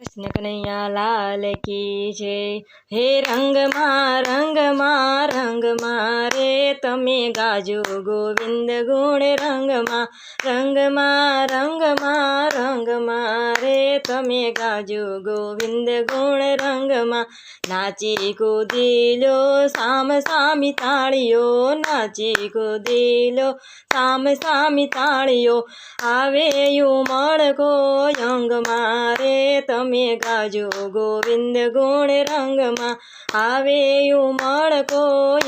કૃષ્ણ કનૈયા લાલ કી જય. હે રંગમાં રંગમાં રંગમાં તમે ગાજો ગોવિંદ ગુણ રંગમાં રંગમાં રંગમાં રંગમાં રે તમે ગાજો ગોવિંદ ગુણ રંગમાં. નાચી કૂદીલો સામ સામી તાળીઓ, નાચી કૂદીલો સામ સામી તાળીઓ. આવે ઉમળકો અંગમાં મારે તમે ગાજો ગોવિંદ ગુણ રંગમાં. આવે યુમળ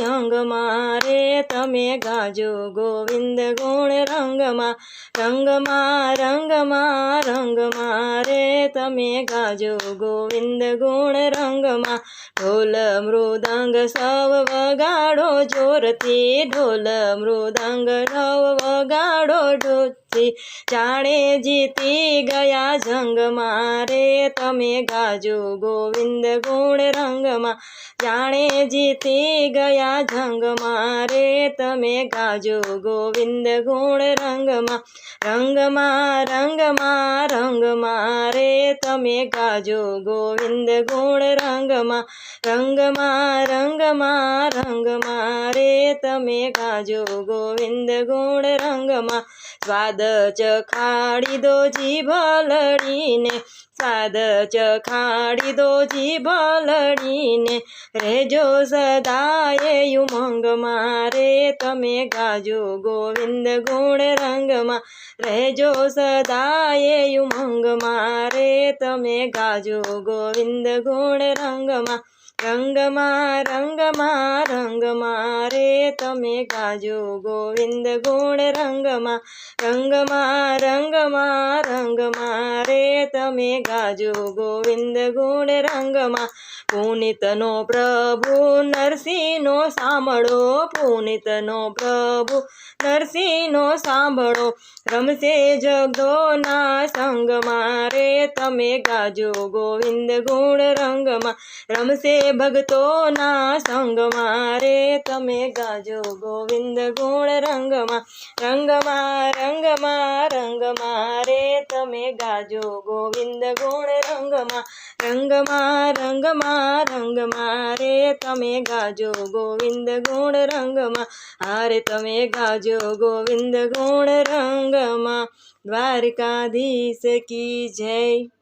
યંગ મારે તમે ગાજો ગોવિંદ ગુણ રંગમાં રંગમાં રંગમાં રંગમાં રે તમે ગાજો ગોવિંદ ગુણ રંગમાં. ઢોલ મૃદંગ સવ વગાડો, જોરથી ઢોલ મૃદંગ નવ વગાડો ઢોલથી જાણે જીતી ગયા જંગ મારે તમે ગાજો ગોવિંદ ગુણ રંગમાં. જાણે જીતી ગયા જંગ મારે તમે ગાજો ગોવિંદ ગુણ રંગમાં. રંગમાં રંગમાં રંગમાં રે તમે ગાજો ગોવિંદ ગુણ રંગમાં. રંગમાં રંગમાં રંગમાં રે તમે ગાજો ગોવિંદ ગુણ રંગમાં. સ્વાદ ચખાડી દો જીભ લડીને સાદ ચખાડી દો જીભ લડીને રેજો સદાય ઉમંગ મારે, તમે ગાજો ગોવિંદ ગુણ રંગમાં રહેજો સદાય ઉમંગ મારે, તમે ગાજો ગોવિંદ ગુણ રંગમાં. રંગમાં રંગમાં રંગમાં રે તમે ગાજો. ગોવિંદ ગુણ રંગમાં રંગમાં રંગમાં રંગમાં રે તમે ગાજો. ગોવિંદ ગુણ રંગમાં પુનિતનો પ્રભુ નરસિંહનો સાંભળો, પુનિતનો પ્રભુ નરસિંહનો સાંભળો. રમશે જગદોના સંગમાં રે તમે ગાજો ગોવિંદ ગુણ રંગમાં. રમશે ભક્તોના સંગમાં રે તમે ગાજો ગોવિંદ ગુણ રંગમાં રંગમાં રંગમાં રંગમાં રે તમે ગાજો ગોવિંદ ગુણ રંગમાં રંગમાં રંગમાં રંગમાં રે તમે ગાજો ગોવિંદ ગુણ રંગમાં, હારે તમે ગાજો ગોવિંદ ગુણ રંગમાં. દ્વારકાધીશ કી જય.